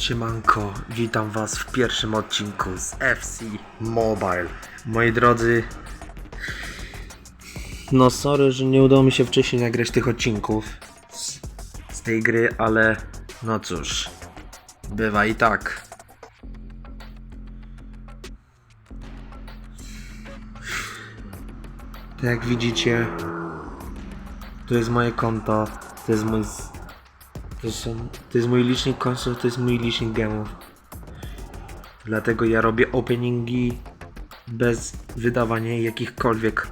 Siemanko, witam was w pierwszym odcinku z FC Mobile. Moi drodzy, no sorry, że nie udało mi się wcześniej nagrać tych odcinków z, z tej gry, ale no cóż, bywa i tak. Tak jak widzicie, to jest moje konto, to jest mój to, są, to jest mój licznik konsol, to jest mój licznik gemów. Dlatego ja robię openingi bez wydawania jakichkolwiek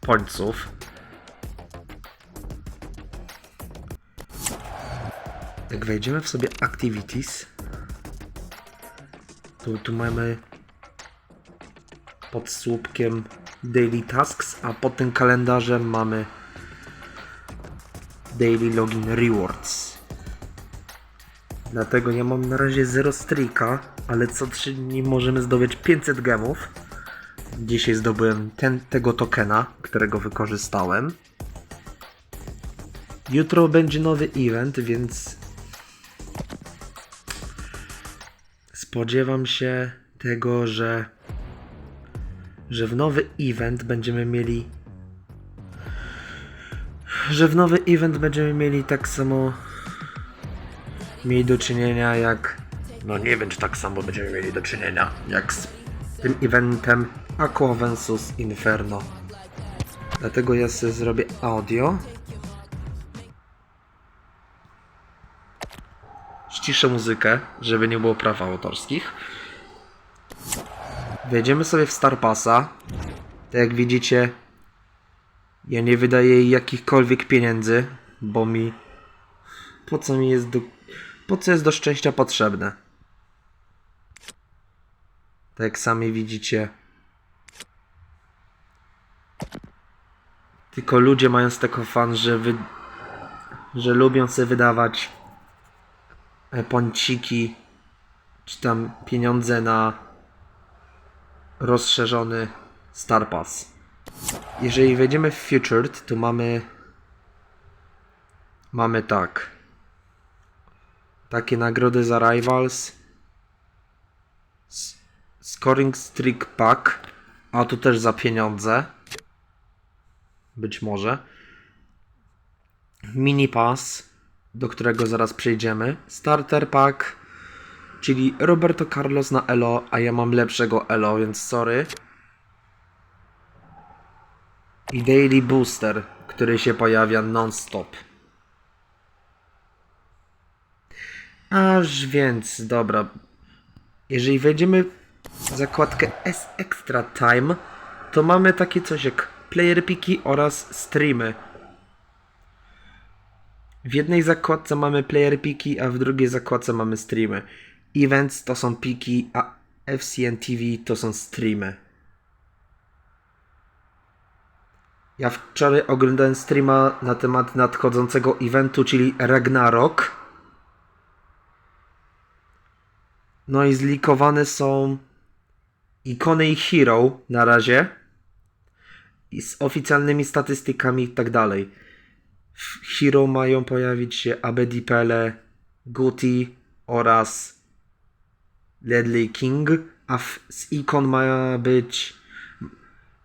pońców. Jak wejdziemy w sobie activities, to tu mamy pod słupkiem daily tasks, a pod tym kalendarzem mamy daily login rewards. Dlatego ja mam na razie 0 streaka, ale co 3 dni możemy zdobyć 500 gemów. Dzisiaj zdobyłem ten, tego tokena, którego wykorzystałem. Jutro będzie nowy event, więc spodziewam się tego, że że w nowy event będziemy mieli że w nowy event będziemy mieli tak samo mieli do czynienia jak. No nie wiem, czy tak samo będziemy mieli do czynienia jak z tym eventem Aqua vs Inferno. Dlatego ja sobie zrobię audio. Ściszę muzykę, żeby nie było praw autorskich. Wejdziemy sobie w Star Passa. Tak jak widzicie, ja nie wydaję jakichkolwiek pieniędzy, bo mi. Po co mi jest do. Po co jest do szczęścia potrzebne? Tak jak sami widzicie. Tylko ludzie mają z tego fan, że wy... że lubią sobie wydawać ponciki czy tam pieniądze na rozszerzony Star Pass. Jeżeli wejdziemy w Featured, to mamy mamy tak takie nagrody za Rivals. Scoring Streak Pack. A tu też za pieniądze. Być może. Mini Pass do którego zaraz przejdziemy. Starter Pack czyli Roberto Carlos na Elo a ja mam lepszego Elo więc sorry. I Daily Booster, który się pojawia non-stop. Aż więc, dobra. Jeżeli wejdziemy w zakładkę S Extra Time, to mamy takie coś jak player piki oraz streamy. W jednej zakładce mamy player piki, a w drugiej zakładce mamy streamy. Events to są piki, a FCN TV to są streamy. Ja wczoraj oglądałem streama na temat nadchodzącego eventu, czyli Ragnarok. No i zlikowane są ikony i hero na razie. I z oficjalnymi statystykami i tak dalej. W hero mają pojawić się Abedi Pele, Guti oraz Ledley King, a w, z ikon ma być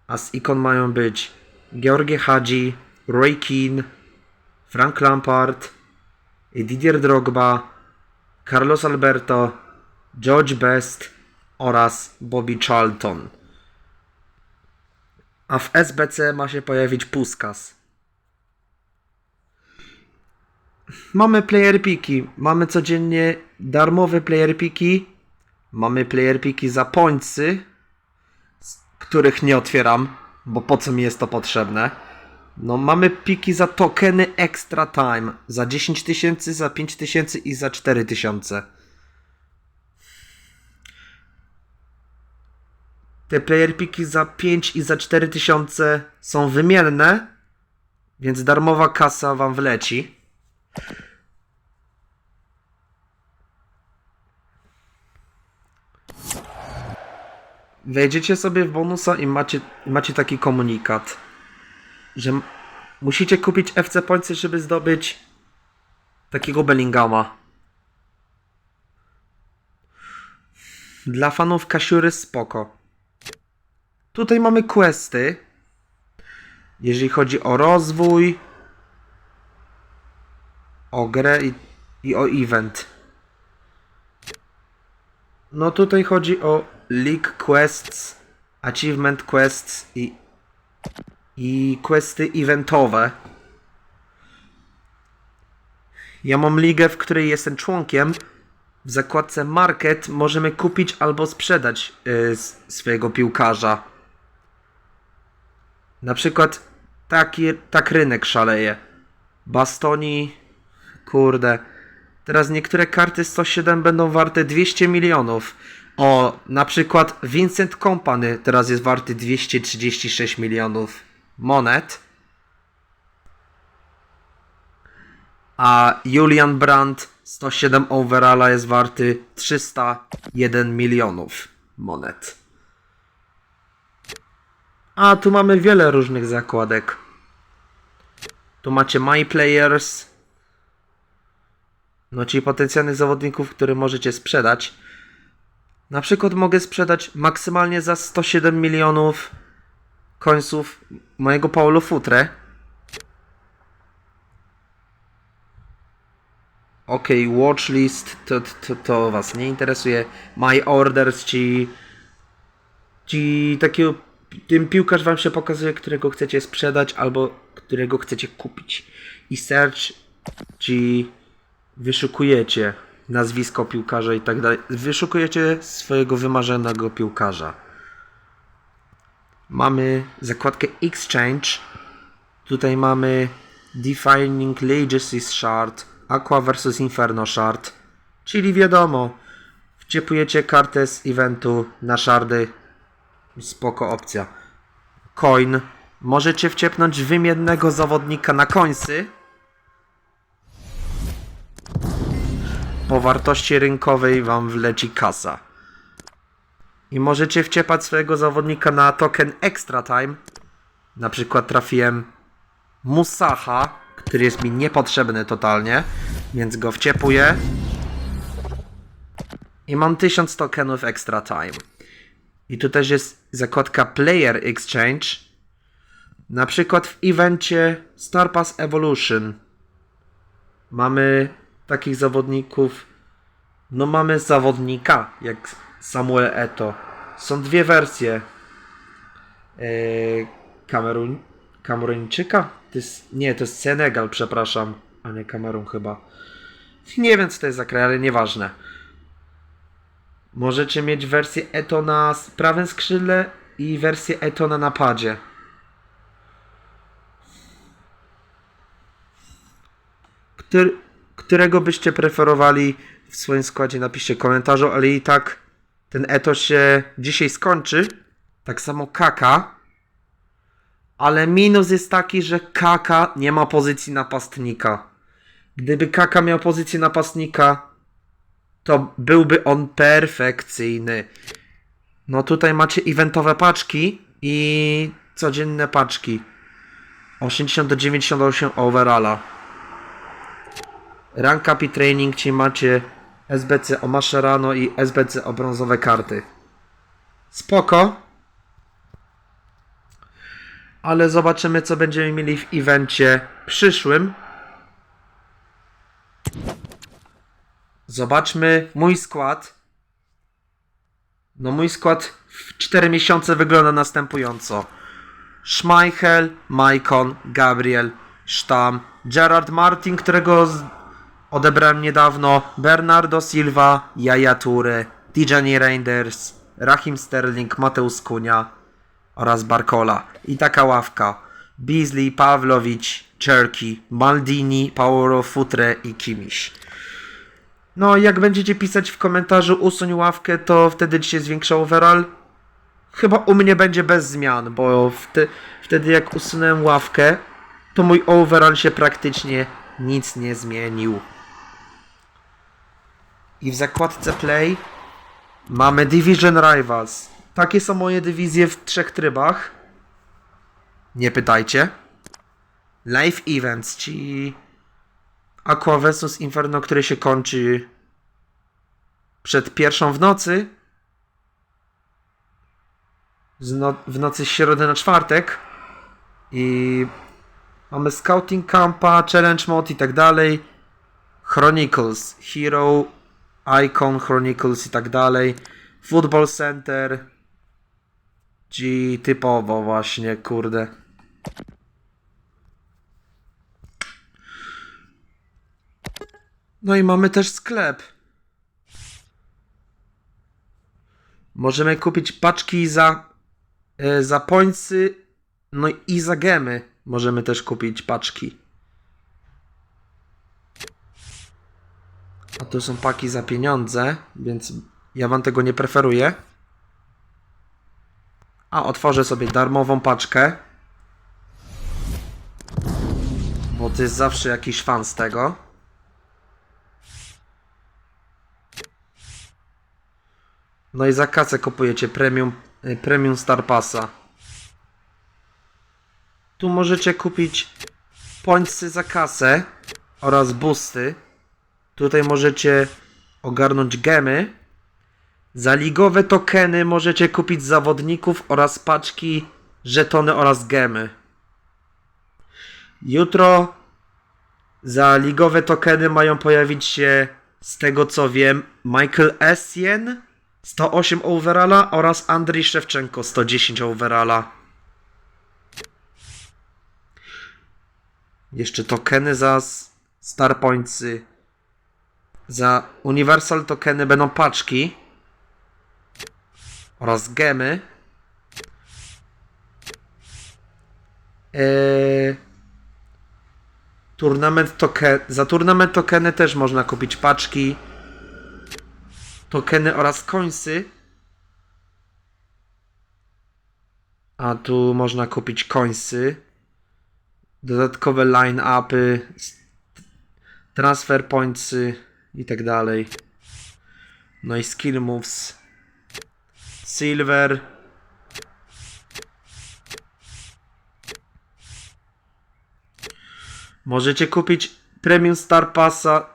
a z ikon mają być Georgie Hadzi, Roy Keane, Frank Lampard, Didier Drogba, Carlos Alberto, George Best oraz Bobby Charlton. A w SBC ma się pojawić Puskas. Mamy player piki. Mamy codziennie darmowe player piki. Mamy player piki za pońcy, których nie otwieram, bo po co mi jest to potrzebne? No, mamy piki za tokeny Extra Time za 10 tysięcy, za 5 tysięcy i za 4 tysiące. Te player piki za 5 i za 4 tysiące są wymienne, więc darmowa kasa wam wleci. Wejdziecie sobie w bonusa i macie, macie taki komunikat, że musicie kupić FC Pointsy, żeby zdobyć takiego Bellingama. Dla fanów Kasiury spoko. Tutaj mamy questy. Jeżeli chodzi o rozwój, o grę i, i o event. No tutaj chodzi o League Quests, Achievement Quests i, i questy eventowe. Ja mam ligę, w której jestem członkiem. W zakładce Market możemy kupić albo sprzedać y, s- swojego piłkarza. Na przykład taki, tak rynek szaleje. Bastoni, kurde. Teraz niektóre karty 107 będą warte 200 milionów. O, na przykład Vincent Company teraz jest warty 236 milionów monet. A Julian Brandt 107 overalla jest warty 301 milionów monet. A tu mamy wiele różnych zakładek. Tu macie My Players. No czyli potencjalnych zawodników, które możecie sprzedać. Na przykład mogę sprzedać maksymalnie za 107 milionów końców mojego Paulo Futre. Ok, watchlist to, to, to was nie interesuje. My orders, ci. Ci takiego. Tym piłkarz wam się pokazuje, którego chcecie sprzedać albo którego chcecie kupić. I search, ci wyszukujecie nazwisko piłkarza i tak dalej. Wyszukujecie swojego wymarzonego piłkarza. Mamy zakładkę Exchange. Tutaj mamy Defining Legacies Shard, Aqua vs Inferno Shard. Czyli wiadomo, wciepujecie kartę z eventu na shardy. Spoko opcja. Coin. Możecie wciepnąć wymiennego zawodnika na końcy. Po wartości rynkowej wam wleci kasa. I możecie wciepać swojego zawodnika na token Extra Time. Na przykład trafiłem Musaha, który jest mi niepotrzebny totalnie, więc go wciepuję. I mam 1000 tokenów Extra Time. I tu też jest zakładka Player Exchange. Na przykład w evencie Star Pass Evolution mamy takich zawodników. No mamy zawodnika jak Samuel Eto. Są dwie wersje. Eee, Kamerun, Kameruńczyka? To jest, nie, to jest Senegal, przepraszam, a nie Kamerun chyba. Nie wiem co to jest za kraj, ale nieważne. Możecie mieć wersję Eto na prawym skrzydle i wersję Eto na napadzie. Który, którego byście preferowali w swoim składzie, napiszcie komentarzu, ale i tak ten Eto się dzisiaj skończy. Tak samo Kaka. Ale minus jest taki, że Kaka nie ma pozycji napastnika. Gdyby Kaka miał pozycję napastnika, to byłby on perfekcyjny. No tutaj macie eventowe paczki i codzienne paczki. 80 do 98 overalla. Rank Up Training, czyli macie SBC o Mascherano i SBC o brązowe karty. Spoko. Ale zobaczymy, co będziemy mieli w evencie przyszłym. Zobaczmy mój skład. No mój skład w 4 miesiące wygląda następująco. Schmeichel, Maicon, Gabriel, Sztam, Gerard Martin, którego odebrałem niedawno, Bernardo Silva, Jaja Toure, Tijani Reinders, Rahim Sterling, Mateusz Kunia oraz Barcola. I taka ławka. Beasley, Pawlowicz, Cherky, Maldini, Paolo Futre i Kimiś. No, jak będziecie pisać w komentarzu usuń ławkę, to wtedy ci się zwiększa overall. Chyba u mnie będzie bez zmian, bo wte, wtedy jak usunąłem ławkę, to mój overall się praktycznie nic nie zmienił. I w zakładce Play mamy Division Rivals. Takie są moje dywizje w trzech trybach. Nie pytajcie. Live Events, czyli Aqua vs Inferno, który się kończy przed pierwszą w nocy no, w nocy z środy na czwartek. I mamy Scouting Campa, Challenge Mode i tak dalej. Chronicles, Hero, Icon Chronicles i tak dalej. Football Center. G typowo właśnie, kurde. No i mamy też sklep. Możemy kupić paczki za, e, za pońcy, no i za gemy. Możemy też kupić paczki. A tu są paki za pieniądze, więc ja wam tego nie preferuję. A otworzę sobie darmową paczkę. Bo to jest zawsze jakiś fan z tego. No i za kasę kupujecie premium, y, premium Star Passa. Tu możecie kupić pońcy za kasę oraz boosty. Tutaj możecie ogarnąć gemy. Za ligowe tokeny możecie kupić zawodników oraz paczki, żetony oraz gemy. Jutro za ligowe tokeny mają pojawić się, z tego co wiem, Michael Essien 108 overalla oraz Andrzej Szewczenko 110 overalla. Jeszcze tokeny za Star Pointsy. Za Universal tokeny będą paczki oraz gemy. Eee, turnament token, za turnament tokeny też można kupić paczki, tokeny oraz końsy. A tu można kupić końsy. Dodatkowe line-upy, transfer pointsy i tak dalej. No i skill moves. Silver. Możecie kupić Premium Star Passa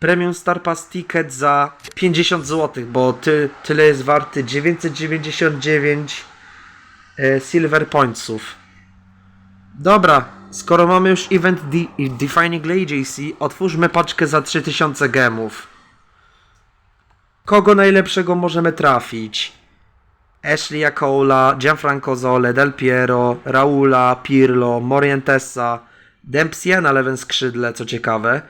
Premium Star Pass Ticket za 50 zł, bo ty, tyle jest warty 999 e, Silver Pointsów. Dobra, skoro mamy już event de Defining AJC, otwórzmy paczkę za 3000 gemów. Kogo najlepszego możemy trafić? Ashley Acola, Gianfranco Zole, Del Piero, Raula, Pirlo, Morientesa, Dempsey na lewym skrzydle, co ciekawe,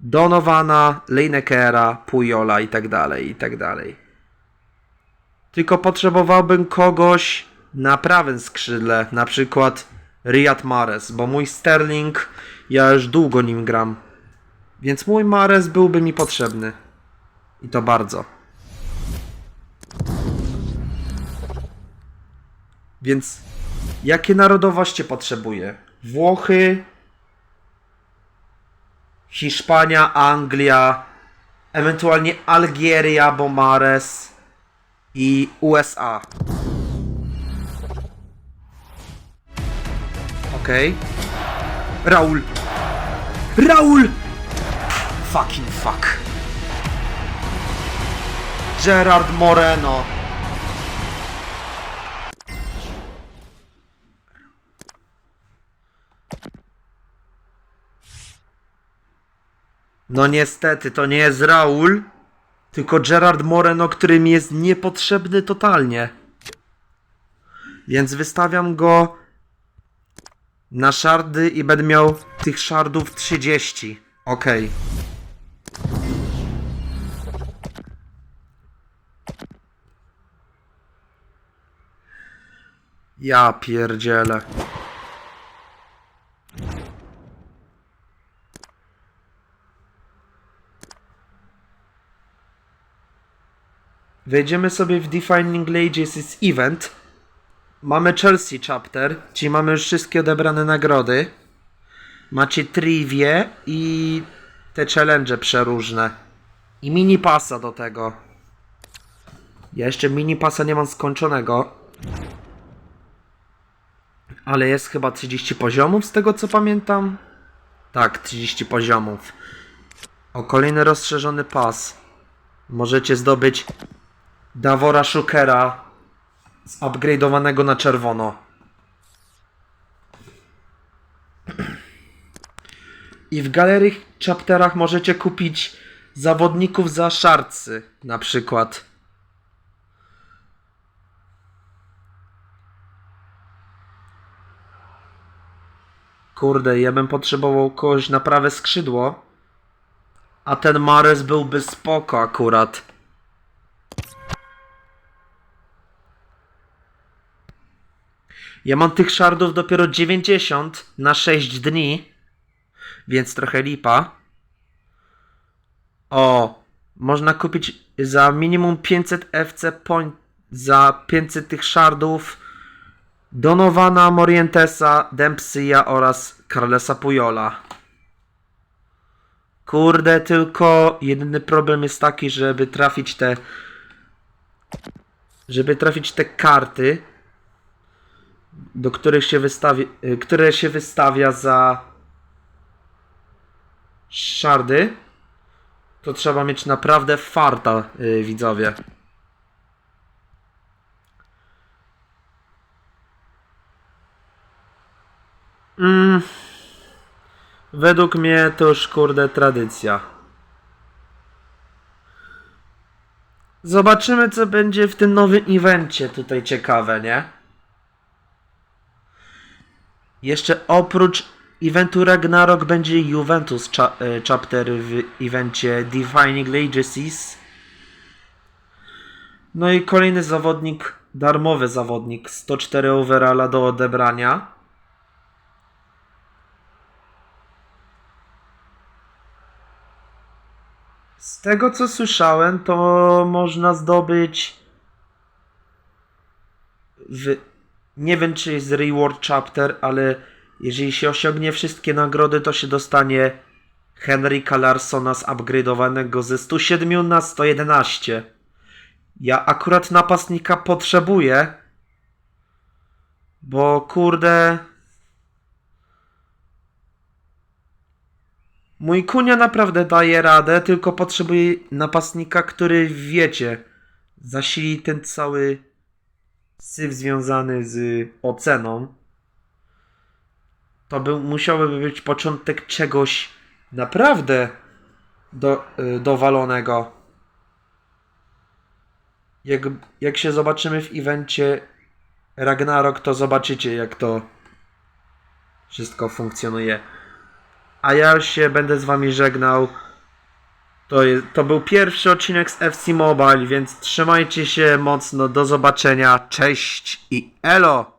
Donowana, Linekera, Pujola i tak dalej, i tak dalej. Tylko potrzebowałbym kogoś na prawym skrzydle, na przykład Riyad Mahrez, bo mój Sterling, ja już długo nim gram. Więc mój Mahrez byłby mi potrzebny. I to bardzo. Więc jakie narodowości potrzebuję? Włochy, Hiszpania, Anglia, ewentualnie Algieria, Bomares i USA. Okej. Raul. Raul! Fucking fuck. Gerard Moreno. No niestety, to nie jest Raul, tylko Gerard Moreno, który mi jest niepotrzebny totalnie. Więc wystawiam go na szardy i będę miał tych szardów 30. Okej. Ja pierdzielę. Wejdziemy sobie w Defining Ages Event. Mamy Chelsea Chapter, czyli mamy już wszystkie odebrane nagrody. Macie trivie i te challenge przeróżne. I mini pasa do tego. Ja jeszcze mini pasa nie mam skończonego. Ale jest chyba 30 poziomów z tego co pamiętam. Tak, 30 poziomów. O, kolejny rozszerzony pas. Możecie zdobyć Davora Shookera Zupgrade'owanego na czerwono. I w galerii chapterach możecie kupić zawodników za szarcy, na przykład. Kurde, ja bym potrzebował kogoś na prawe skrzydło. A ten Mares byłby spoko akurat. Ja mam tych szardów dopiero 90 na 6 dni, więc trochę lipa. O, można kupić za minimum 500 FC point, za 500 tych szardów Donowana, Morientesa, Dempsey'a oraz Carlesa Pujola. Kurde, tylko jedyny problem jest taki, żeby trafić te żeby trafić te karty do których się wystawi, y, które się wystawia za szardy, to trzeba mieć naprawdę farta, y, widzowie. Mm. Według mnie to już kurde tradycja. Zobaczymy co będzie w tym nowym evencie tutaj ciekawe, nie? Jeszcze oprócz eventu Ragnarok będzie Juventus cha e, chapter w evencie Defining Legacies. No i kolejny zawodnik, darmowy zawodnik, 104 overalla do odebrania. Z tego co słyszałem, to można zdobyć w nie wiem czy jest reward chapter, ale jeżeli się osiągnie wszystkie nagrody, to się dostanie Henryka Larsona zupgrade'owanego ze 107 na 111. Ja akurat napastnika potrzebuję, bo kurde... Mój kunia naprawdę daje radę, tylko potrzebuję napastnika, który wiecie, zasili ten cały syf związany z oceną, to był, musiałby być początek czegoś naprawdę do, y, dowalonego. Jak, jak się zobaczymy w evencie Ragnarok, to zobaczycie jak to wszystko funkcjonuje. A ja się będę z wami żegnał. To, jest, to był pierwszy odcinek z FC Mobile, więc trzymajcie się mocno. Do zobaczenia. Cześć i elo!